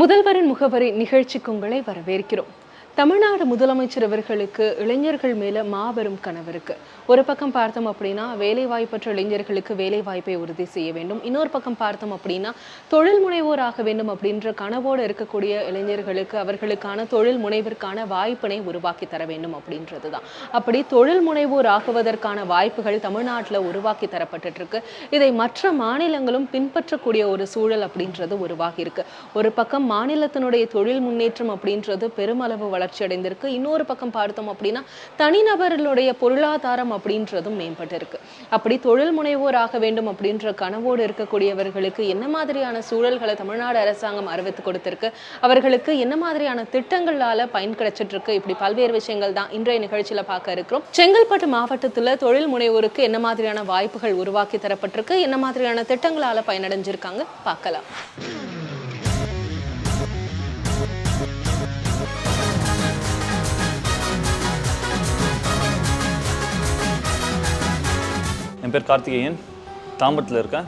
முதல்வரின் முகவரி நிகழ்ச்சிக்கு உங்களை வரவேற்கிறோம். தமிழ்நாடு முதலமைச்சர் அவர்களுக்கு இளைஞர்கள் மேல மாபெரும் கனவு இருக்கு. ஒரு பக்கம் பார்த்தோம் அப்படின்னா வேலை வாய்ப்பற்ற இளைஞர்களுக்கு வேலை வாய்ப்பை உறுதி செய்ய வேண்டும். இன்னொரு பக்கம் பார்த்தோம் அப்படின்னா தொழில் முனைவோர் ஆக வேண்டும் அப்படின்ற கனவோடு இருக்கக்கூடிய இளைஞர்களுக்கு அவர்களுக்கான தொழில் முனைவிற்கான வாய்ப்பினை உருவாக்கி தர வேண்டும் அப்படின்றது தான் அப்படி தொழில் முனைவோர் ஆகுவதற்கான வாய்ப்புகள் தமிழ்நாட்டில் உருவாக்கி தரப்பட்டுட்டு இருக்கு. இதை மற்ற மாநிலங்களும் பின்பற்றக்கூடிய ஒரு சூழல் அப்படின்றது உருவாகி இருக்கு. ஒரு பக்கம் மாநிலத்தினுடைய தொழில் முன்னேற்றம் அப்படின்றது பெருமளவு வளர்ச்சி அடைந்திருக்கு இன்னொரு பக்கம் பார்த்தோம் அப்படின்னா தனிநபர்களுடைய பொருளாதாரம் அப்படின்றதும் மேம்பட்டிருக்கு. அப்படி தொழில் முனைவோர் ஆக வேண்டும் அப்படின்ற கனவோடு இருக்கக்கூடியவர்களுக்கு என்ன மாதிரியான சூழல்களை தமிழ்நாடு அரசாங்கம் அறிவித்து கொடுத்திருக்கு? அவர்களுக்கு என்ன மாதிரியான திட்டங்களால பயன் கிடைச்சிட்டு இருக்கு இப்படி பல்வேறு விஷயங்கள் தான் இன்றைய நிகழ்ச்சியில பார்க்க இருக்கிறோம். செங்கல்பட்டு மாவட்டத்துல தொழில் முனைவோருக்கு என்ன மாதிரியான வாய்ப்புகள் உருவாக்கி தரப்பட்டிருக்கு? என்ன மாதிரியான திட்டங்களால பயனடைஞ்சிருக்காங்க? பார்க்கலாம். என் பேர் கார்த்திகேயன். தாம்பரத்தில் இருக்கேன்.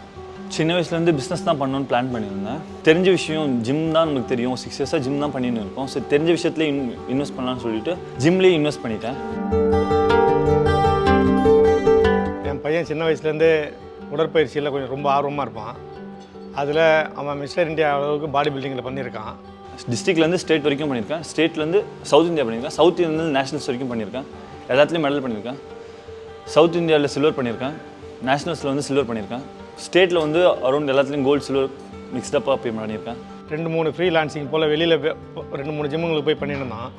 சின்ன வயசுலேருந்து பிஸ்னஸ் தான் பண்ணணும்னு பிளான் பண்ணியிருந்தேன். தெரிஞ்ச விஷயம் ஜிம் தான் நமக்கு தெரியும். சிக்ஸ் இயர்ஸாக ஜிம் தான் பண்ணின்னு இருக்கோம். சரி தெரிஞ்ச விஷயத்துல இன் இன்வெஸ்ட் பண்ணலாம்னு சொல்லிட்டு ஜிம்லேயே இன்வெஸ்ட் பண்ணிட்டேன். என் பையன் சின்ன வயசுலேருந்தே உடற்பயிற்சியில் கொஞ்சம் ரொம்ப ஆர்வமாக இருப்பான். அதில் அவன் மிஸ்டர் இந்தியா அளவுக்கு பாடி பில்டிங்கில் பண்ணியிருக்கான். டிஸ்ட்ரிக்ட்லேருந்து ஸ்டேட் வரைக்கும் பண்ணியிருக்கேன். ஸ்டேட்லேருந்து சவுத் இந்தியா பண்ணியிருக்கேன். சவுத் இந்தியாவிலேருந்து நேஷனல்ஸ் வரைக்கும் பண்ணியிருக்கேன். எல்லாத்துலேயும் மெடல் பண்ணியிருக்கேன். சவுத் இந்தியாவில் சில்வர் பண்ணியிருக்கேன். நேஷ்னல்ஸில் வந்து சில்வர் பண்ணியிருக்கேன். ஸ்டேட்டில் வந்து அரௌண்ட் எல்லாத்துலேயும் கோல்டு சில்வர் மிக்ஸ்டப்பாக பே பண்ணியிருக்கேன். ரெண்டு மூணு ஃப்ரீ லான்சிங் போல் வெளியில் ரெண்டு மூணு ஜிம்முங்களுக்கு போய் பண்ணியிருந்தான்.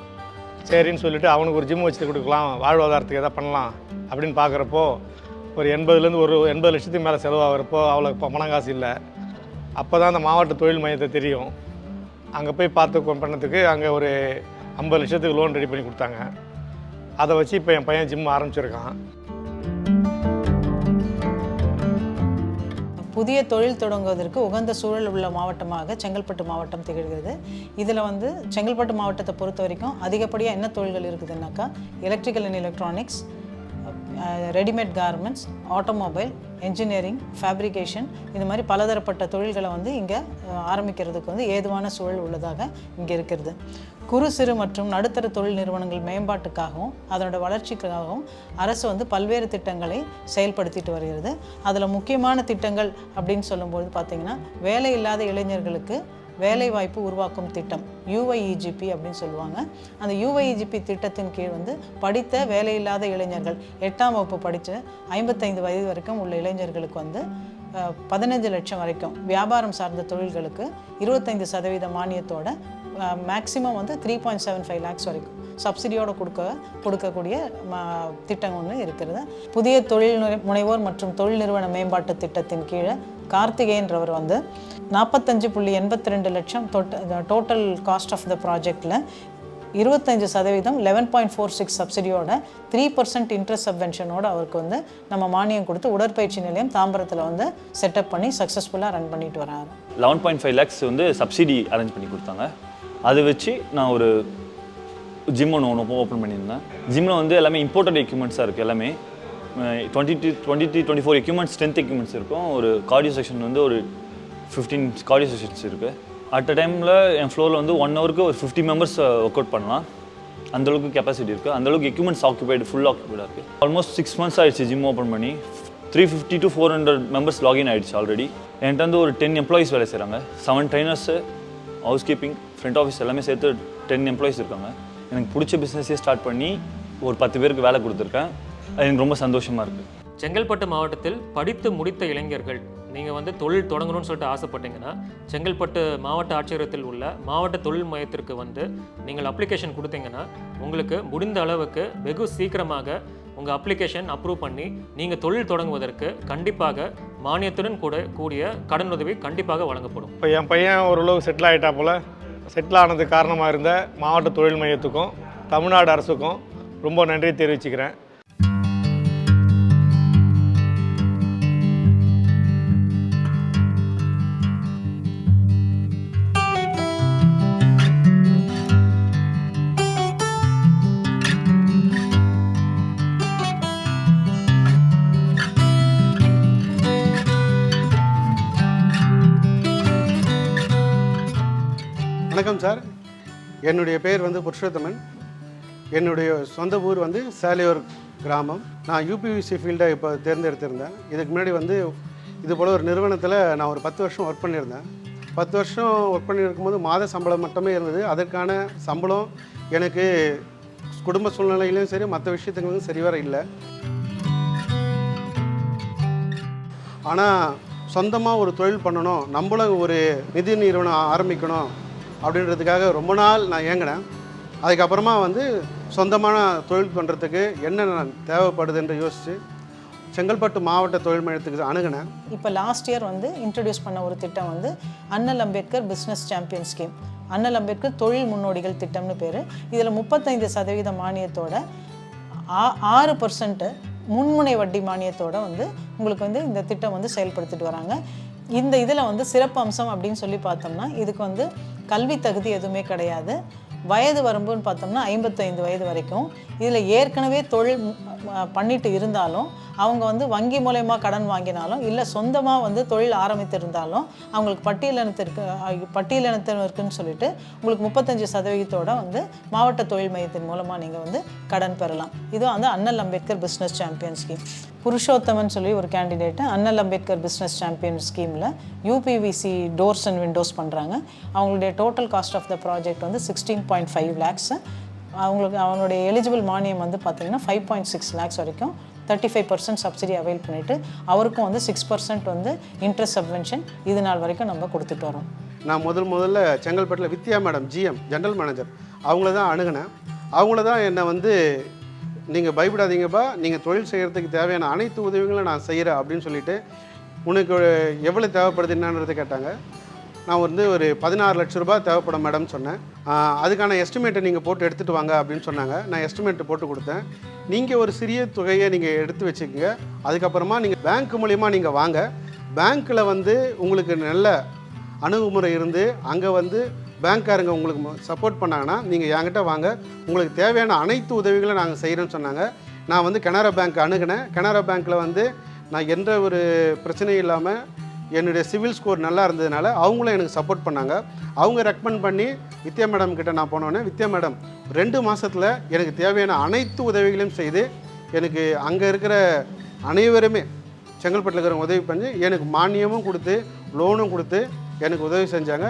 சரின்னு சொல்லிட்டு அவனுக்கு ஒரு ஜிம் வச்சு கொடுக்கலாம் வாழ்வாதாரத்துக்கு எதாவது பண்ணலாம் அப்படின்னு பார்க்குறப்போ ஒரு எண்பதுலேருந்து ஒரு எண்பது லட்சத்துக்கு மேலே செலவாகிறப்போ அவ்வளோ இப்போ பணம் காசு இல்லை. அப்போ தான் அந்த மாவட்ட தொழில் மையத்தை தெரியும். அங்கே போய் பார்த்து பண்ணதுக்கு அங்கே ஒரு ஐம்பது லட்சத்துக்கு லோன் ரெடி பண்ணி கொடுத்தாங்க. அதை வச்சு இப்போ என் பையன் ஜிம் ஆரம்பிச்சிருக்கான். புதிய தொழில் தொடங்குவதற்கு உகந்த சூழல் உள்ள மாவட்டமாக செங்கல்பட்டு மாவட்டம் திகழ்கிறது. இதில் வந்து செங்கல்பட்டு மாவட்டத்தை பொறுத்த வரைக்கும் அதிகப்படியாக என்ன தொழில்கள் இருக்குதுன்னாக்கா electrical and electronics readymade garments automobile engineering fabrication இது மாதிரி பலதரப்பட்ட தொழில்களை வந்து இங்கே ஆரம்பிக்கிறதுக்கு வந்து ஏதுவான சூழல் உள்ளதாக இங்கே இருக்கிறது. குறு சிறு மற்றும் நடுத்தர தொழில் நிறுவனங்கள் மேம்பாட்டுக்காகவும் அதனோட வளர்ச்சிக்காகவும் அரசு வந்து பல்வேறு திட்டங்களை செயல்படுத்திட்டு வருகிறது. அதில் முக்கியமான திட்டங்கள் அப்படின்னு சொல்லும்போது பார்த்திங்கன்னா வேலை இல்லாத இளைஞர்களுக்கு வேலைவாய்ப்பு உருவாக்கும் திட்டம் யூஐஇஜிபி அப்படின்னு சொல்லுவாங்க. அந்த யூஐஇஜிபி திட்டத்தின் கீழ் வந்து படித்த வேலையில்லாத இளைஞர்கள் எட்டாம் வகுப்பு படித்த ஐம்பத்தைந்து வயது வரைக்கும் உள்ள இளைஞர்களுக்கு வந்து பதினஞ்சு லட்சம் வரைக்கும் வியாபாரம் சார்ந்த தொழில்களுக்கு இருபத்தைந்து சதவீத மானியத்தோட மேக்ஸிமம் வந்து three point seven five lakhs வரைக்கும் சப்சிடியோடு கொடுக்க கொடுக்கக்கூடிய ம- திட்டம் ஒன்று இருக்கிறது புதிய தொழில் முனைவோர் மற்றும் தொழில் நிறுவன மேம்பாட்டு திட்டத்தின் கீழே கார்த்திகேயன்றவர் வந்து நாற்பத்தஞ்சு புள்ளி எண்பத்தி ரெண்டு லட்சம் டோட்டல் காஸ்ட் ஆஃப் த ப்ராஜெக்டில் இருபத்தஞ்சு சதவீதம் லெவன் பாயிண்ட் ஃபோர் சிக்ஸ் சப்சிடியோட த்ரீ பர்சன்ட் இன்ட்ரெஸ்ட் சப்வென்ஷனோட அவருக்கு வந்து நம்ம மானியம் கொடுத்து உடற்பயிற்சி நிலையம் தாம்பரத்தில் வந்து செட்டப் பண்ணி சக்ஸஸ்ஃபுல்லாக ரன் பண்ணிட்டு வராரு. லெவன் பாயிண்ட் ஃபைவ் லேக்ஸ் வந்து சப்சிடி அரேஞ்ச் பண்ணி கொடுத்தாங்க. அதை வச்சு நான் ஒரு ஜிம் ஒன்று ஒன்று ஓப்பன் பண்ணியிருந்தேன். ஜிம்மில் வந்து எல்லாமே இம்போர்ட்டட் எக்யூப்மெண்ட்ஸாக இருக்குது எல்லாமே. Twenty two twenty three twenty four equipments strength equipments இருக்கும். ஒரு கார்டியோ செக்ஷன் வந்து ஒரு ஃபிஃப்டீன் கார்டியோ செக்ஷன்ஸ் இருக்குது அட் அ டைமில் என் ஃப்ளோரில் வந்து ஒன் ஹவருக்கு ஒரு ஃபிஃப்டி மெம்பர்ஸ் ஒர்க் அவுட் பண்ணலாம். அந்தளவுக்கு கெப்பாசிட்டி இருக்குது அந்தளவுக்கு எக்யூப்மெண்ட்ஸ் ஆக்குபைடு ஃபுல் ஆக்குபைடாக இருக்குது ஆல்மோஸ்ட் சிக்ஸ் மந்த்ஸ் ஆயிடுச்சு ஜிம் ஓப்பன் பண்ணி. Three fifty to four hundred members login ஆயிடுச்சு ஆல்ரெடி என்கிட்ட வந்து ஒரு டென் எம்ப்ளாயீஸ் வேலை செய்கிறாங்க seven trainers house keeping front office எல்லாமே சேர்த்து டென் எம்ப்ளாயிஸ் இருக்காங்க. எனக்கு பிடிச்ச பிஸ்னஸே ஸ்டார்ட் பண்ணி ஒரு பத்து பேருக்கு வேலை கொடுத்துருக்கேன். அது எனக்கு ரொம்ப சந்தோஷமாக இருக்குது செங்கல்பட்டு மாவட்டத்தில் படித்து முடித்த இளைஞர்கள் நீங்கள் வந்து தொழில் தொடங்கணும்னு சொல்லிட்டு ஆசைப்பட்டீங்கன்னா செங்கல்பட்டு மாவட்ட ஆட்சியரத்தில் உள்ள மாவட்ட தொழில் மையத்திற்கு வந்து நீங்கள் அப்ளிகேஷன் கொடுத்தீங்கன்னா உங்களுக்கு முடிந்த அளவுக்கு வெகு சீக்கிரமாக உங்கள் அப்ளிகேஷன் அப்ரூவ் பண்ணி நீங்கள் தொழில் தொடங்குவதற்கு கண்டிப்பாக மானியத்துடன் கூட கூடிய கடன் உதவி கண்டிப்பாக வழங்கப்படும். இப்போ என் பையன் ஓரளவு செட்டில் ஆகிட்டா போல். செட்டில் ஆனது காரணமாக இருந்த மாவட்ட தொழில் மையத்துக்கும் தமிழ்நாடு அரசுக்கும் ரொம்ப நன்றி தெரிவிச்சுக்கிறேன். வணக்கம் சார். என்னுடைய பேர் வந்து புருஷோத்தமன். என்னுடைய சொந்த ஊர் வந்து சேலையூர் கிராமம். நான் யூபிவிசி ஃபீல்டை இப்போ தேர்ந்தெடுத்திருந்தேன். இதுக்கு முன்னாடி வந்து இது போல் ஒரு நிறுவனத்தில் நான் ஒரு பத்து வருஷம் ஒர்க் பண்ணியிருந்தேன். பத்து வருஷம் ஒர்க் பண்ணியிருக்கும் போது மாத சம்பளம் மட்டுமே இருந்தது. அதற்கான சம்பளம் எனக்கு குடும்ப சூழ்நிலையிலும் சரி மற்ற விஷயத்துங்களும் சரிவர இல்லை. ஆனால் சொந்தமாக ஒரு தொழில் பண்ணணும் நம்மளும் ஒரு நிதி நிறுவனம் ஆரம்பிக்கணும் அப்படின்றதுக்காக ரொம்ப நாள் நான் ஏங்கினேன் அதுக்கப்புறமா வந்து சொந்தமான தொழில் பண்ணுறதுக்கு என்னென்ன தேவைப்படுது என்று யோசித்து செங்கல்பட்டு மாவட்ட தொழில் மையத்துக்கு அணுகினேன். இப்போ லாஸ்ட் இயர் வந்து இன்ட்ரடியூஸ் பண்ண ஒரு திட்டம் வந்து Annal Ambedkar business champion scheme அண்ணல் அம்பேத்கர் தொழில் முன்னோடிகள் திட்டம்னு பேர். இதில் முப்பத்தைந்து சதவீத மானியத்தோட ஆ- ஆறு பர்சன்ட்டு முன்முனை வட்டி மானியத்தோட வந்து உங்களுக்கு வந்து இந்த திட்டம் வந்து செயல்படுத்திட்டு வராங்க. இந்த இதில் வந்து சிறப்பு அம்சம் அப்படின்னு சொல்லி பார்த்தோம்னா இதுக்கு வந்து கல்வி தகுதி எதுவுமே கிடையாது. வயது வரம்புன்னு பார்த்தோம்னா ஐம்பத்தைந்து வயது வரைக்கும். இதில் ஏற்கனவே தொழில் பண்ணிட்டு இருந்தாலும் அவங்க வந்து வங்கி மூலயமா கடன் வாங்கினாலும் இல்லை சொந்தமாக வந்து தொழில் ஆரம்பித்திருந்தாலும் அவங்களுக்கு பட்டியலினத்திற்கு அஹ் பட்டியலினத்தினருக்குன்னு சொல்லிட்டு உங்களுக்கு முப்பத்தஞ்சு சதவீதத்தோட வந்து மாவட்ட தொழில் மையத்தின் மூலமாக நீங்கள் வந்து கடன் பெறலாம். இது வந்து Annal Ambedkar business champion scheme. Purushothaman சொல்லி ஒரு candidate Annal Ambedkar business champion ஸ்கீமில் யூபிவிசி டோர்ஸ் அண்ட் விண்டோஸ் பண்ணுறாங்க அவங்களுடைய total cost of the project வந்து சிக்ஸ்டீன் பாயிண்ட் ஃபைவ் லேக்ஸ் அவங்களுக்கு அவனுடைய எலிஜிபிள் மானியம் வந்து பார்த்திங்கன்னா ஃபைவ் பாயிண்ட் சிக்ஸ் லேக்ஸ் வரைக்கும் thirty five percent subsidy avail பண்ணிவிட்டு அவருக்கும் வந்து சிக்ஸ் பர்சன்ட் வந்து இன்ட்ரெஸ்ட் சப்வென்ஷன் இது நாள் வரைக்கும் நம்ம கொடுத்துட்டு வரோம். நான் முதல் முதல்ல செங்கல்பட்டில் Vidya madam GM general manager அவங்கள தான் அணுகினேன். அவங்கள தான் என்னை வந்து நீங்கள் பயப்படாதீங்கப்பா நீங்கள் தொழில் செய்கிறதுக்கு தேவையான அனைத்து உதவிகளும் நான் செய்கிறேன் அப்படின்னு சொல்லிட்டு உனக்கு எவ்வளோ தேவைப்படுது என்னன்றது கேட்டாங்க. நான் வந்து ஒரு பதினாறு லட்ச ரூபாய் தேவைப்படும் மேடம் சொன்னேன். அதுக்கான எஸ்டிமேட்டை நீங்கள் போட்டு எடுத்துகிட்டு வாங்க அப்படின்னு சொன்னாங்க. நான் எஸ்டிமேட் போட்டு கொடுத்தேன். நீங்கள் ஒரு சிறிய தொகையை நீங்கள் எடுத்து வச்சுக்கோங்க. அதுக்கப்புறமா நீங்கள் பேங்க் மூலயமா நீங்கள் வாங்க. பேங்க்கில் வந்து உங்களுக்கு நல்ல அணுகுமுறை இருந்து அங்கே வந்து பேங்க்காரங்க உங்களுக்கு சப்போர்ட் பண்ணாங்கன்னா நீங்கள் என்கிட்ட வாங்க. உங்களுக்கு தேவையான அனைத்து உதவிகளும் நாங்கள் செய்கிறோன்னு சொன்னாங்க. நான் வந்து கனரா பேங்க் அணுகினேன். கனரா பேங்க்கில் வந்து நான் எந்த ஒரு பிரச்சனையும் இல்லாமல் என்னுடைய சிவில் ஸ்கோர் நல்லா இருந்ததுனால அவங்களும் எனக்கு சப்போர்ட் பண்ணாங்க. அவங்க ரெக்கமெண்ட் பண்ணி வித்யா மேடம் கிட்ட நான் போனோடனே வித்யா மேடம் ரெண்டு மாதத்தில் எனக்கு தேவையான அனைத்து உதவிகளையும் செய்து எனக்கு அங்கே இருக்கிற அனைவருமே செங்கல்பட்டில் இருக்கிறவங்க உதவி பண்ணி எனக்கு மானியமும் கொடுத்து லோனும் கொடுத்து எனக்கு உதவி செஞ்சாங்க.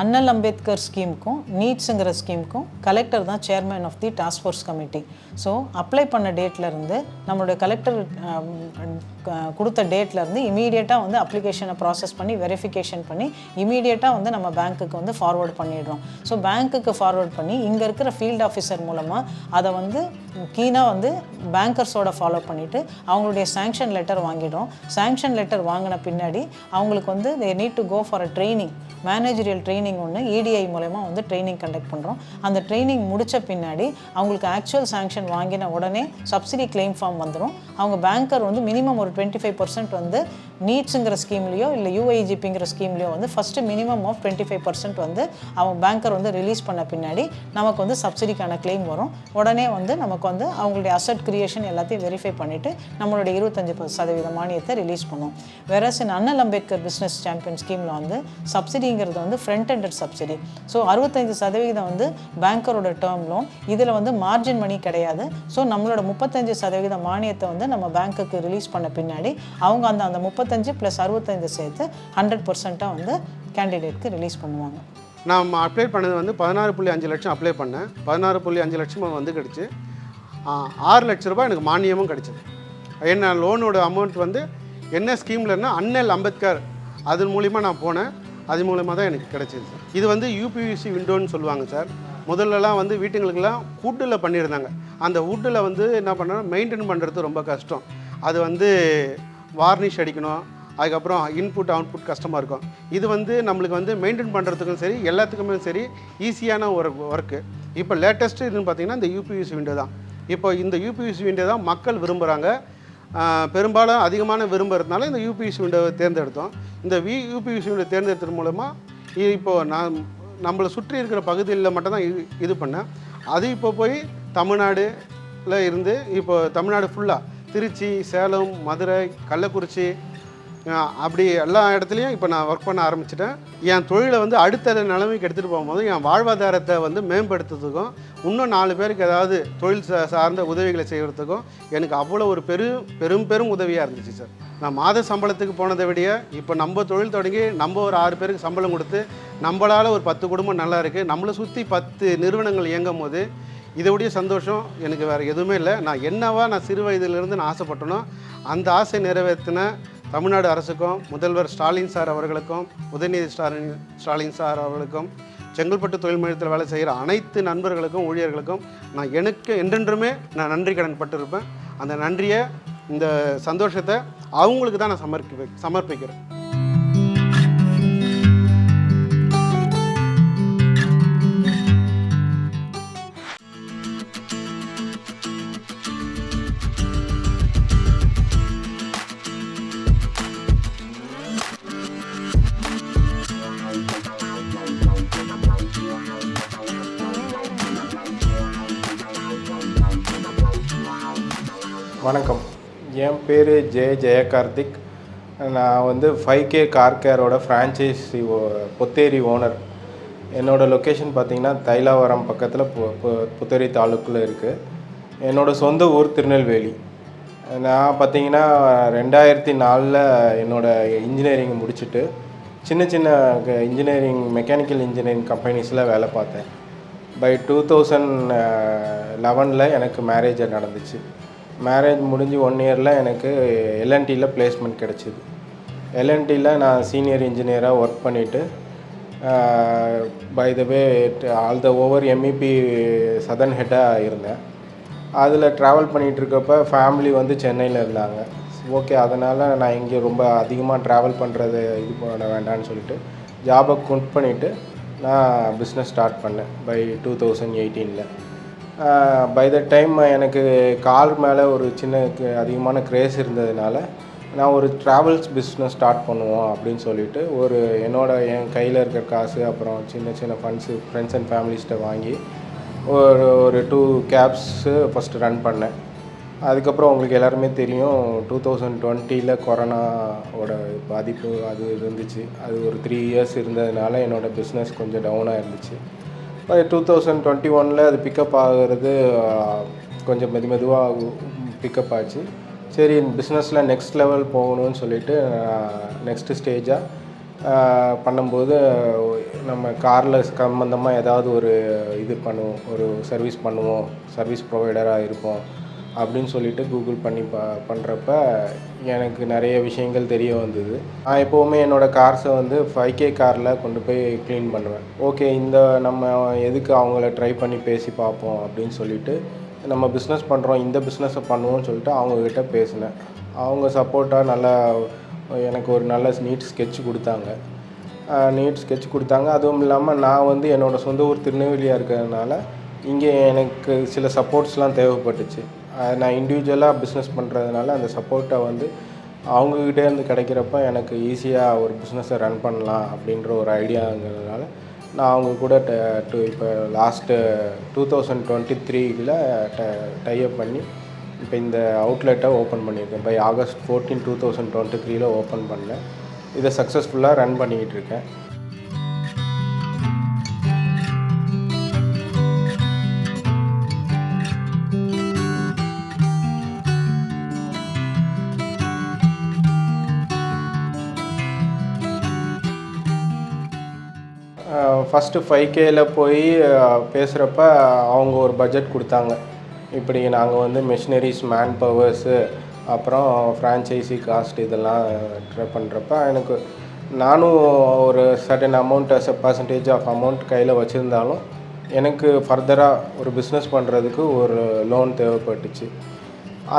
அண்ணல் அம்பேத்கர் ஸ்கீமுக்கும் நீட்ஸுங்கிற ஸ்கீமுக்கும் கலெக்டர் தான் chairman of the task force committee so apply பண்ண டேட்லேருந்து நம்மளுடைய கலெக்டர் கொடுத்த டேட்லேருந்து இமீடியட்டாக வந்து அப்ளிகேஷனை ப்ராசஸ் பண்ணி வெரிஃபிகேஷன் பண்ணி இமீடியட்டாக வந்து நம்ம பேங்க்குக்கு வந்து ஃபார்வர்ட் பண்ணிடுறோம். ஸோ பேங்க்குக்கு ஃபார்வர்ட் பண்ணி இங்கே இருக்கிற ஃபீல்ட் ஆஃபீஸர் மூலமாக அதை வந்து கீனாக வந்து பேங்கர்ஸோட ஃபாலோ பண்ணிவிட்டு அவங்களுடைய சேங்ஷன் லெட்டர் வாங்கிடுறோம். சேங்ஷன் லெட்டர் வாங்கின பின்னாடி அவங்களுக்கு வந்து they need to go for a training managerial training training ஒன்று இடிஐ மூலயமா வந்து ட்ரைனிங் கண்டக்ட் பண்ணுறோம் அந்த ட்ரைனிங் முடித்த பின்னாடி அவங்களுக்கு ஆக்சுவல் சாங்ஷன் வாங்கின உடனே சப்சிடி கிளைம் ஃபார்ம் வந்துடும் அவங்க பேங்கர் வந்து மினிமம் ஒரு டுவெண்ட்டி ஃபைவ் பர்சன்ட் வந்து நீட்ஸுங்கிற ஸ்கீம்லேயோ இல்லை யூஐஜிபிங்கிற ஸ்கீம்லேயோ வந்து first minimum of twenty five percent வந்து அவங்க பேங்கர் வந்து ரிலீஸ் பண்ண பின்னாடி நமக்கு வந்து சப்சிடிக்கான கிளைம் வரும். உடனே வந்து நமக்கு வந்து அவங்களுடைய அசட் கிரியேஷன் எல்லாத்தையும் வெரிஃபை பண்ணிவிட்டு நம்மளுடைய இருபத்தஞ்சி சதவீத மானியத்தை ரிலீஸ் பண்ணும். வேறஸ் இன் அண்ணல் அம்பேத்கர் பிஸ்னஸ் சாம்பியன் ஸ்கீமில் வந்து சப்சிடிங்கிறது வந்து ஃப்ரண்ட் ஹெண்டட் சப்சிடி ஸோ அறுபத்தைந்து சதவீதம் வந்து பேங்கரோட டேர்ம் லோன் இதில் வந்து மார்ஜின் மணி கிடையாது. ஸோ நம்மளோட முப்பத்தஞ்சு சதவீத மானியத்தை வந்து நம்ம பேங்க்குக்கு ரிலீஸ் பண்ண பின்னாடி அவங்க அந்த அந்த முப்பத்தஞ்சு ப்ளஸ் அறுபத்தைந்து சேர்த்து ஹண்ட்ரட் பர்சண்ட்டாக வந்து கேண்டிடேட்க்கு ரிலீஸ் பண்ணுவாங்க. நான் அப்ளை பண்ணது வந்து பதினாறு புள்ளி அஞ்சு லட்சம் அப்ளை பண்ணேன். பதினாறு புள்ளி அஞ்சு லட்சம் வந்து கிடச்சி. ஆறு லட்ச ரூபாய் எனக்கு மானியமும் கிடச்சிது. என்ன லோனோட அமௌண்ட் வந்து என்ன ஸ்கீம்லன்னா அண்ணல் அம்பேத்கர் அது மூலிமா நான் போனேன். அது மூலமாக தான் எனக்கு கிடைச்சிது சார். இது வந்து யூபிவிசி விண்டோன்னு சொல்லுவாங்க சார். முதல்லலாம் வந்து வீட்டுங்களுக்கெல்லாம் வுட்டில் பண்ணியிருந்தாங்க. அந்த வுட்டில் வந்து என்ன பண்ணணும் மெயின்டைன் பண்ணுறது ரொம்ப கஷ்டம். அது வந்து வார்னிஷ் அடிக்கணும் அதுக்கப்புறம் இன்புட் அவுட்புட் கஷ்டமாக இருக்கும். இது வந்து நம்மளுக்கு வந்து மெயின்டைன் பண்ணுறதுக்கும் சரி எல்லாத்துக்குமே சரி ஈஸியான ஒரு ஒர்க்கு இப்போ லேட்டஸ்ட்டு இதுன்னு பார்த்தீங்கன்னா இந்த யூபிஎஸ்சி விண்டோ தான். இப்போ இந்த யூபிஎஸ்சி விண்டோ தான் மக்கள் விரும்புகிறாங்க பெரும்பாலும் அதிகமான விரும்புறதுனால இந்த யூபிஎஸ்சி விண்டோவை தேர்ந்தெடுத்தோம். இந்த வி யூபிஎஸ் விண்டோ தேர்ந்தெடுத்தது மூலமாக இப்போ நான் நம்மளை சுற்றி இருக்கிற பகுதியில் மட்டும்தான் இது இது பண்ணேன். அது இப்போ போய் தமிழ்நாடுல இருந்து இப்போ தமிழ்நாடு ஃபுல்லாக திருச்சி சேலம் மதுரை கள்ளக்குறிச்சி அப்படி எல்லா இடத்துலையும் இப்போ நான் ஒர்க் பண்ண ஆரம்பிச்சிட்டேன். என் தொழிலை வந்து அடுத்த நிலைமைக்கு எடுத்துகிட்டு போகும்போது என் வாழ்வாதாரத்தை வந்து மேம்படுத்துறதுக்கும் இன்னும் நாலு பேருக்கு ஏதாவது தொழில் சார்ந்த உதவிகளை செய்கிறதுக்கும் எனக்கு அவ்வளோ ஒரு பெரும் பெரும் பெரும் உதவியாக இருந்துச்சு சார் நான் மாத சம்பளத்துக்கு போனதை விட இப்போ நம்ம தொழில் தொடங்கி நம்ம ஒரு ஆறு பேருக்கு சம்பளம் கொடுத்து நம்மளால் ஒரு பத்து குடும்பம் நல்லா இருக்குது நம்மளை சுற்றி பத்து நிறுவனங்கள் இயங்கும் போது இதோடைய சந்தோஷம் எனக்கு வேறு எதுவுமே இல்லை. நான் என்னவா நான் சிறு வயதிலிருந்து நான் ஆசைப்பட்டனோ அந்த ஆசை நிறைவேற்றின தமிழ்நாடு அரசுக்கும் முதல்வர் ஸ்டாலின் சார் அவர்களுக்கும் உதயநிதி ஸ்டாலின் ஸ்டாலின் சார் அவர்களுக்கும் செங்கல்பட்டு தொழில் மையத்தில் வேலை செய்கிற அனைத்து நண்பர்களுக்கும் ஊழியர்களுக்கும் நான் எனக்கு என்றென்றுமே நான் நன்றி கடன் பட்டிருப்பேன். அந்த நன்றியை இந்த சந்தோஷத்தை அவங்களுக்கு தான் நான் சமர்ப்பி சமர்ப்பிக்கிறேன். வணக்கம். என் பேர் ஜெய ஜெயகார்த்திக். நான் வந்து ஃபைவ் கே கார் கேரோட ஃப்ரான்ச்சைசி புத்தேரி ஓனர் என்னோடய லொக்கேஷன் பார்த்தீங்கன்னா தைலாவரம் பக்கத்தில் பு பு- புத்தேரி தாலுக்கில் இருக்குது என்னோடய சொந்த ஊர் திருநெல்வேலி. நான் பார்த்தீங்கன்னா ரெண்டாயிரத்தி நாலில் என்னோடய இன்ஜினியரிங் முடிச்சுட்டு சின்ன சின்ன இன்ஜினியரிங் மெக்கானிக்கல் இன்ஜினியரிங் கம்பெனிஸில் வேலை பார்த்தேன். பை டூ தௌசண்ட் லெவனில் எனக்கு மேரேஜ் நடந்துச்சு. மேரேஜ் முடிஞ்சு ஒன் இயரில் எனக்கு எல்என்டியில் பிளேஸ்மெண்ட் கிடச்சிது. எல்என்டியில் நான் சீனியர் இன்ஜினியராக ஒர்க் பண்ணிவிட்டு by the way all the over MEP southern ஹெட்டாக இருந்தேன். அதில் ட்ராவல் பண்ணிகிட்ருக்கப்ப ஃபேமிலி வந்து சென்னையில் இருந்தாங்க. ஓகே அதனால் நான் இங்கே ரொம்ப அதிகமாக ட்ராவல் பண்ணுறது இது பண்ண வேண்டாம்னு சொல்லிட்டு ஜாபை குட் பண்ணிவிட்டு நான் பிஸ்னஸ் ஸ்டார்ட் பண்ணேன் பை டூ தௌசண்ட் எயிட்டீனில் பை த டைம் எனக்கு கார் மேலே ஒரு சின்ன அதிகமான க்ரேஸ் இருந்ததுனால நான் ஒரு ட்ராவல்ஸ் பிஸ்னஸ் ஸ்டார்ட் பண்ணுவோம் அப்படின்னு சொல்லிட்டு ஒரு என்னோட என் கையில் இருக்கிற காசு அப்புறம் சின்ன சின்ன ஃபண்ட்ஸு ஃப்ரெண்ட்ஸ் அண்ட் ஃபேமிலிஸ்ட்டை வாங்கி ஒரு ஒரு டூ கேப்ஸு ஃபஸ்ட்டு ரன் பண்ணேன். அதுக்கப்புறம் உங்களுக்கு எல்லாருமே தெரியும் டூ தௌசண்ட் டுவெண்ட்டியில் கொரோனாவோட பாதிப்பு அது இருந்துச்சு. அது ஒரு த்ரீ இயர்ஸ் இருந்ததுனால என்னோடய பிஸ்னஸ் கொஞ்சம் டவுனாக இருந்துச்சு. டூ தௌசண்ட் டுவெண்ட்டி ஒனில் அது பிக்கப் ஆகுறது கொஞ்சம் மெது மெதுவாக பிக்கப் ஆச்சு. சரி பிஸ்னஸில் நெக்ஸ்ட் லெவல் போகணும்னு சொல்லிட்டு நெக்ஸ்ட்டு ஸ்டேஜாக பண்ணும்போது நம்ம காரில் சம்மந்தமாக ஏதாவது ஒரு இது பண்ணுவோம் ஒரு சர்வீஸ் பண்ணுவோம் சர்வீஸ் ப்ரொவைடராக இருப்போம். அப்படின்னு சொல்லிட்டு கூகுள் பண்ணி ப பண்ணுறப்ப எனக்கு நிறைய விஷயங்கள் தெரிய வந்தது. நான் எப்போவுமே என்னோடய கார்ஸை வந்து ஃபைவ் கே காரில் கொண்டு போய் க்ளீன் பண்ணுவேன். ஓகே இந்த நம்ம எதுக்கு அவங்கள ட்ரை பண்ணி பேசி பார்ப்போம் அப்படின்னு சொல்லிட்டு நம்ம பிஸ்னஸ் பண்ணுறோம் இந்த பிஸ்னஸை பண்ணுவோம்னு சொல்லிட்டு அவங்கக்கிட்ட பேசினேன். அவங்க சப்போர்ட்டாக நல்லா எனக்கு ஒரு நல்ல நீட் ஸ்கெட்ச் கொடுத்தாங்க. நீட் ஸ்கெட்ச் கொடுத்தாங்க. அதுவும் இல்லாமல் நான் வந்து என்னோடய சொந்த ஊர் திருநெல்வேலியாக இருக்கிறதுனால இங்கே எனக்கு சில சப்போர்ட்ஸ்லாம் தேவைப்பட்டுச்சு. நான் இண்டிவிஜுவலாக பிஸ்னஸ் பண்ணுறதுனால அந்த சப்போர்ட்டை வந்து அவங்கக்கிட்டே இருந்து கிடைக்கிறப்ப எனக்கு ஈஸியாக ஒரு பிஸ்னஸை ரன் பண்ணலாம் அப்படின்ற ஒரு ஐடியாங்கிறதுனால நான் அவங்க கூட டூ இப்போ லாஸ்ட்டு டூ தௌசண்ட் டுவெண்ட்டி த்ரீயில் ட டைப் பண்ணி இப்போ இந்த அவுட்லெட்டை ஓப்பன் பண்ணியிருக்கேன். By August fourteen two thousand twenty த்ரீயில் ஓப்பன் பண்ணேன். இதை சக்ஸஸ்ஃபுல்லாக ரன் பண்ணிக்கிட்டு இருக்கேன். ஃபஸ்ட்டு ஃபைவ் கேயில் போய் பேசுகிறப்ப அவங்க ஒரு பட்ஜெட் கொடுத்தாங்க. இப்படி நாங்கள் வந்து மிஷினரிஸ் மேன் பவர்ஸு அப்புறம் ஃப்ரான்ச்சைசி காஸ்ட் இதெல்லாம் ட்ரை பண்ணுறப்ப எனக்கு நானும் ஒரு certain amount as a percentage of amount கையில் வச்சுருந்தாலும் எனக்கு ஃபர்தராக ஒரு பிஸ்னஸ் பண்ணுறதுக்கு ஒரு லோன் தேவைப்பட்டுச்சு.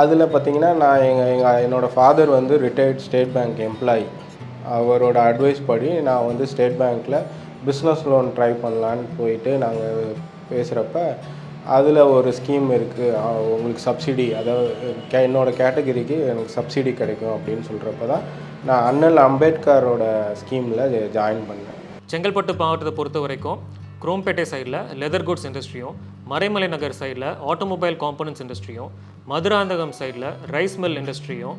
அதில் பார்த்தீங்கன்னா நான் எங்கள் எங்கள் என்னோடய ஃபாதர் வந்து ரிட்டையர்ட் ஸ்டேட் பேங்க் எம்ப்ளாயி அவரோட அட்வைஸ் படி நான் வந்து ஸ்டேட் பேங்க்கில் பிஸ்னஸ் லோன் ட்ரை பண்ணலான்னு போயிட்டு நாங்கள் பேசுகிறப்ப அதில் ஒரு ஸ்கீம் இருக்குது உங்களுக்கு சப்சிடி அதாவது கே என்னோட கேட்டகரிக்கு எனக்கு சப்சிடி கிடைக்கும் அப்படின்னு சொல்கிறப்ப தான் நான் அண்ணல் அம்பேத்கரோட ஸ்கீமில் ஜாயின் பண்ணேன். செங்கல்பட்டு மாவட்டத்தை பொறுத்த வரைக்கும் குரோம்பேட்டை சைடில் லெதர் குட்ஸ் இண்டஸ்ட்ரியும் மறைமலை நகர் சைடில் ஆட்டோமொபைல் காம்பனன்ட்ஸ் இண்டஸ்ட்ரியும் மதுராந்தகம் சைடில் ரைஸ் மில் இண்டஸ்ட்ரியும்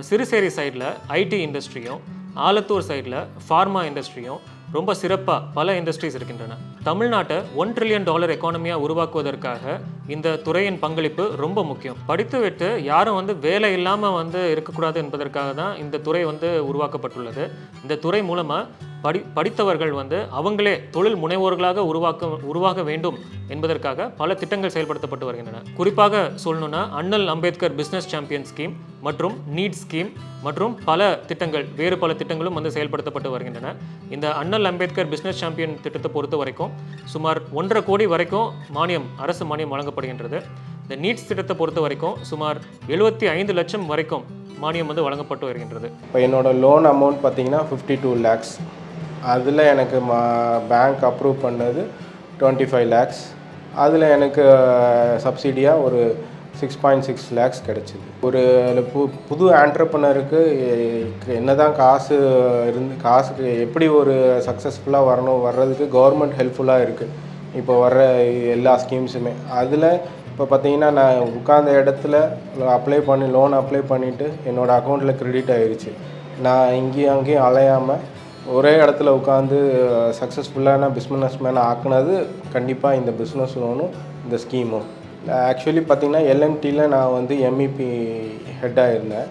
சிறுசேரி சைடில் ஐடி இண்டஸ்ட்ரியும் ஆலத்தூர் சைடில் ஃபார்மா இண்டஸ்ட்ரியும் ரொம்ப சிறப்பாக பல இண்டஸ்ட்ரீஸ் இருக்கின்றன. தமிழ்நாட்டை ஒன் ட்ரில்லியன் டாலர் எக்கானமியாக உருவாக்குவதற்காக இந்த துறையின் பங்களிப்பு ரொம்ப முக்கியம். படித்துவிட்டு யாரும் வந்து வேலை இல்லாமல் வந்து இருக்கக்கூடாது என்பதற்காக தான் இந்த துறை வந்து உருவாக்கப்பட்டுள்ளது. இந்த துறை மூலமாக படி படித்தவர்கள் வந்து அவங்களே தொழில் முனைவோர்களாக உருவாக்க உருவாக வேண்டும் என்பதற்காக பல திட்டங்கள் செயல்படுத்தப்பட்டு வருகின்றன. குறிப்பாக சொல்லணும்னா அண்ணல் அம்பேத்கர் பிஸ்னஸ் சாம்பியன் ஸ்கீம் மற்றும் நீட் ஸ்கீம் மற்றும் பல திட்டங்கள் வேறு பல திட்டங்களும் வந்து செயல்படுத்தப்பட்டு வருகின்றன. இந்த அண்ணல் அம்பேத்கர் பிஸ்னஸ் சாம்பியன் திட்டத்தை பொறுத்த வரைக்கும் சுமார் ஒன்றரை கோடி வரைக்கும் மானியம் அரசு மானியம் வழங்கப்படுகின்றது. இந்த நீட்ஸ் திட்டத்தை பொறுத்த வரைக்கும் சுமார் எழுபத்தி ஐந்து லட்சம் வரைக்கும் மானியம் வந்து வழங்கப்பட்டு வருகின்றது. இப்போ என்னோடய லோன் அமௌண்ட் பார்த்தீங்கன்னா ஃபிஃப்டி டூ லேக்ஸ் அதில் எனக்கு மா பேங்க் அப்ரூவ் பண்ணது டுவெண்ட்டி ஃபைவ் லேக்ஸ் அதில் எனக்கு சப்சிடியாக ஒரு சிக்ஸ் பாயிண்ட் சிக்ஸ் லேக்ஸ் கிடச்சிது. ஒரு பு புது ஆண்டர்பனருக்கு என்ன தான் காசு இருந்து காசுக்கு எப்படி ஒரு சக்ஸஸ்ஃபுல்லாக வரணும் வர்றதுக்கு கவர்மெண்ட் ஹெல்ப்ஃபுல்லாக இருக்குது இப்போ வர்ற எல்லா ஸ்கீம்ஸுமே அதில் இப்போ பார்த்தீங்கன்னா நான் உட்கார்ந்த இடத்துல அப்ளை பண்ணி லோன் அப்ளை பண்ணிவிட்டு என்னோடய அக்கௌண்ட்டில் க்ரெடிட் ஆகிருச்சு நான் இங்கேயும் அங்கேயும் அலையாமல் ஒரே இடத்துல உட்காந்து சக்ஸஸ்ஃபுல்லான பிஸ்னஸ் மேன் ஆக்குனது கண்டிப்பாக இந்த பிஸ்னஸ் லோனும் இந்த ஸ்கீமும் ஆக்சுவலி பார்த்திங்கன்னா எல்என்டியில் நான் வந்து எம்இபி ஹெட்டாக இருந்தேன்.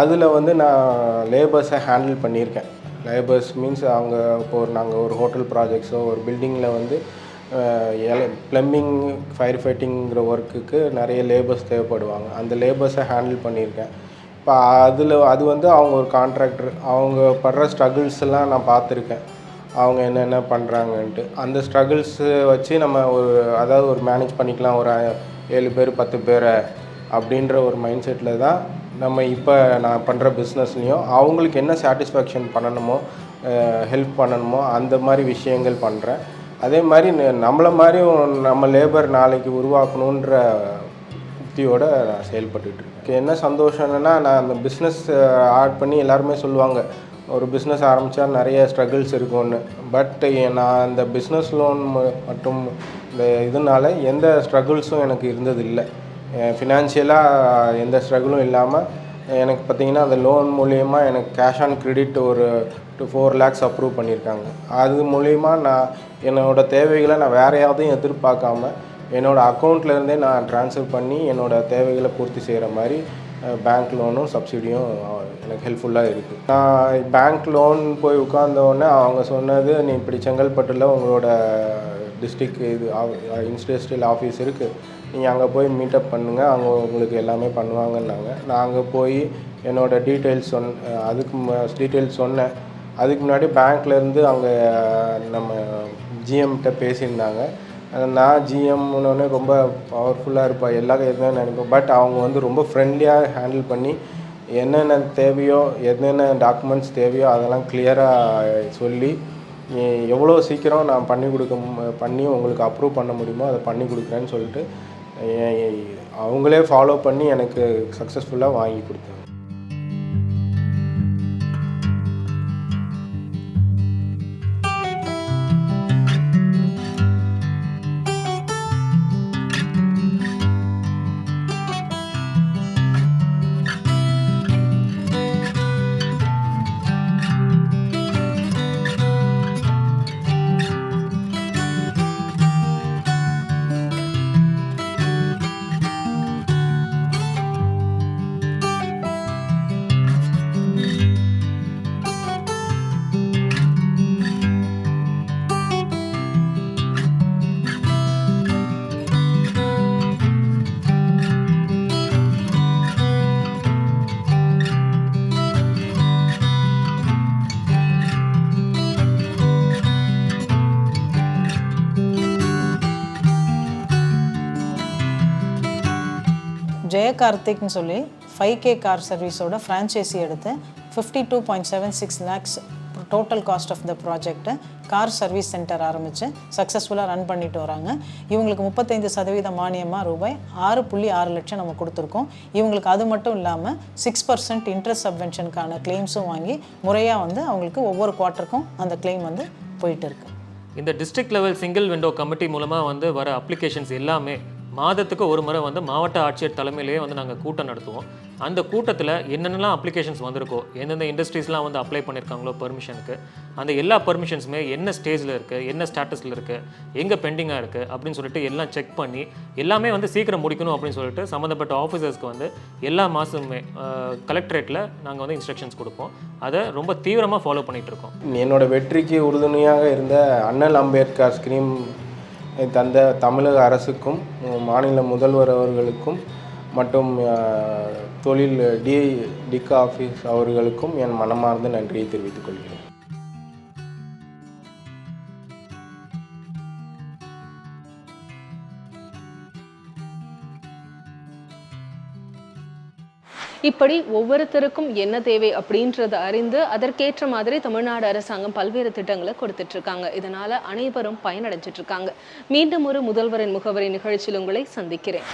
அதில் வந்து நான் லேபர்ஸை ஹேண்டில் பண்ணியிருக்கேன். லேபர்ஸ் மீன்ஸ் அவங்க இப்போ ஒரு நாங்கள் ஒரு ஹோட்டல் ப்ராஜெக்ட்ஸோ ஒரு பில்டிங்கில் வந்து ப்ளம்பிங் ஃபயர் ஃபைட்டிங்கிற ஒர்க்குக்கு நிறைய லேபர்ஸ் தேவைப்படுவாங்க. அந்த லேபர்ஸை ஹேண்டில் பண்ணியிருக்கேன். இப்போ அதில் அது வந்து அவங்க ஒரு கான்ட்ராக்டர் அவங்க படுற ஸ்ட்ரகிள்ஸ் எல்லாம் நான் பார்த்துருக்கேன். அவங்க என்னென்ன பண்ணுறாங்கன்ட்டு அந்த ஸ்ட்ரகிள்ஸு வச்சு நம்ம ஒரு அதாவது ஒரு மேனேஜ் பண்ணிக்கலாம் ஒரு ஏழு பேர் பத்து பேரை அப்படின்ற ஒரு மைண்ட் செட்டில் தான் நம்ம இப்போ நான் பண்ணுற பிஸ்னஸ்லேயும் அவங்களுக்கு என்ன சாட்டிஸ்ஃபேக்ஷன் பண்ணணுமோ ஹெல்ப் பண்ணணுமோ அந்த மாதிரி விஷயங்கள் பண்ணுறேன் அதே மாதிரி நம்மளை மாதிரி நம்ம லேபர் நாளைக்கு உருவாக்கணுன்ற யுக்தியோட நான் செயல்பட்டுருக்கேன் இருக்கேன் என்ன சந்தோஷம்னா நான் அந்த பிஸ்னஸ் ஆட் பண்ணி எல்லாருமே சொல்லுவாங்க. ஒரு பிஸ்னஸ் ஆரம்பித்தா நிறைய ஸ்ட்ரகிள்ஸ் இருக்கும்னு. பட் நான் அந்த பிஸ்னஸ் லோன் மற்றும் இந்த இதனால எந்த ஸ்ட்ரகிள்ஸும் எனக்கு இருந்தது இல்லை ஃபினான்ஷியலாக எந்த ஸ்ட்ரகிளும் இல்லாமல் எனக்கு பார்த்தீங்கன்னா அந்த லோன் மூலியமாக எனக்கு கேஷ் ஆன் கிரெடிட் ஒரு டூ ஃபோர் லேக்ஸ் அப்ரூவ் பண்ணியிருக்காங்க அது மூலிமா நான் என்னோட தேவைகளை நான் வேற யாரையும் எதிர்பார்க்காம என்னோடய அக்கௌண்ட்லேருந்தே நான் ட்ரான்ஸ்ஃபர் பண்ணி என்னோட தேவைகளை பூர்த்தி செய்கிற மாதிரி பேங்க் லோனும் சப்சிடியும் எனக்கு ஹெல்ப்ஃபுல்லாக இருக்குது நான் பேங்க் லோன் போய் உட்கார்ந்த உடனே அவங்க சொன்னது நீ இப்படி செங்கல்பட்டில் உங்களோட டிஸ்ட்ரிக் இது இன்ஸ்டஸ்ட்ரியல் ஆஃபீஸ் இருக்குது நீங்கள் அங்கே போய் மீட்டப் பண்ணுங்கள் அவங்க உங்களுக்கு எல்லாமே பண்ணுவாங்கன்னாங்க. நான் அங்கே போய் என்னோடய டீட்டெயில்ஸ் சொன் அதுக்கு டீட்டெயில்ஸ் சொன்னேன். அதுக்கு முன்னாடி பேங்க்லேருந்து அங்கே நம்ம ஜிஎம்கிட்ட பேசியிருந்தாங்க. நான் ஜிஎம்னோடனே ரொம்ப பவர்ஃபுல்லாக இருப்பாள் எல்லா எதுவும் நினைப்பேன். பட் அவங்க வந்து ரொம்ப ஃப்ரெண்ட்லியாக ஹேண்டில் பண்ணி என்னென்ன தேவையோ என்னென்ன டாக்குமெண்ட்ஸ் தேவையோ அதெல்லாம் கிளியராக சொல்லி எவ்வளோ சீக்கிரம் நான் பண்ணி கொடுக்க மு- பண்ணி உங்களுக்கு அப்ரூவ் பண்ண முடியுமோ அதை பண்ணி கொடுக்குறேன்னு சொல்லிட்டு அவங்களே ஃபாலோ பண்ணி எனக்கு சக்ஸஸ்ஃபுல்லாக வாங்கி கொடுத்தாங்க. கார்த்திக்னு சொல்லி ஃபைவ் கே கார் சர்வீஸோட ஃப்ரான்ச்சைசி எடுத்து fifty two point seven six lakhs total cost of the project car service centre ஆரம்பித்து சக்ஸஸ்ஃபுல்லாக ரன் பண்ணிட்டு வராங்க. இவங்களுக்கு முப்பத்தைந்து சதவீத மானியமாக ரூபாய் ஆறு புள்ளி ஆறு லட்சம் நம்ம கொடுத்துருக்கோம். இவங்களுக்கு அது மட்டும் இல்லாமல் சிக்ஸ் பர்சன்ட் இன்ட்ரெஸ்ட் சப்வென்ஷனுக்கான கிளைம்ஸும் வாங்கி முறையாக வந்து அவங்களுக்கு ஒவ்வொரு குவார்ட்டருக்கும் அந்த கிளைம் வந்து போயிட்டு இருக்கு. இந்த district level single window committee மூலமாக வந்து வர அப்ளிகேஷன்ஸ் எல்லாமே மாதத்துக்கு ஒரு முறை வந்து மாவட்ட ஆட்சியர் தலைமையிலேயே வந்து நாங்கள் கூட்டம் நடத்துவோம். அந்த கூட்டத்தில் என்னென்னலாம் அப்ளிகேஷன்ஸ் வந்திருக்கோ எந்தெந்த இண்டஸ்ட்ரீஸ்லாம் வந்து அப்ளை பண்ணியிருக்காங்களோ பெர்மிஷனுக்கு அந்த எல்லா பெர்மிஷன்ஸுமே என்ன ஸ்டேஜில் இருக்குது என்ன ஸ்டேட்டஸில் இருக்குது எங்கே பெண்டிங்காக இருக்குது அப்படின்னு சொல்லிட்டு எல்லாம் செக் பண்ணி எல்லாமே வந்து சீக்கிரம் முடிக்கணும் அப்படின்னு சொல்லிட்டு சம்மந்தப்பட்ட ஆஃபீஸர்ஸ்க்கு வந்து எல்லா மாதமுமே கலெக்டரேட்டில் நாங்கள் வந்து இன்ஸ்ட்ரக்ஷன்ஸ் கொடுப்போம். அதை ரொம்ப தீவிரமாக ஃபாலோ பண்ணிகிட்ருக்கோம் என்னோடய என்னோட வெற்றிக்கு உறுதுணையாக இருந்த அண்ணல் அம்பேத்கர் ஸ்கிரீம் தந்த தமிழக அரசுக்கும் மாநில முதல்வர் அவர்களுக்கும் மற்றும் தொழில் டி டிகா ஆஃபீஸ் அவர்களுக்கும் என் மனமார்ந்த நன்றியை தெரிவித்துக் கொள்கிறேன். இப்படி ஒவ்வொருத்தருக்கும் என்ன தேவை அப்படின்றத அறிந்து அதற்கேற்ற மாதிரி தமிழ்நாடு அரசாங்கம் பல்வேறு திட்டங்களை கொடுத்துட்டு இருக்காங்க இதனால அனைவரும் பயனடைஞ்சிட்டு இருக்காங்க மீண்டும் ஒரு முதல்வரின் முகவரி நிகழ்ச்சியில் உங்களை சந்திக்கிறேன்.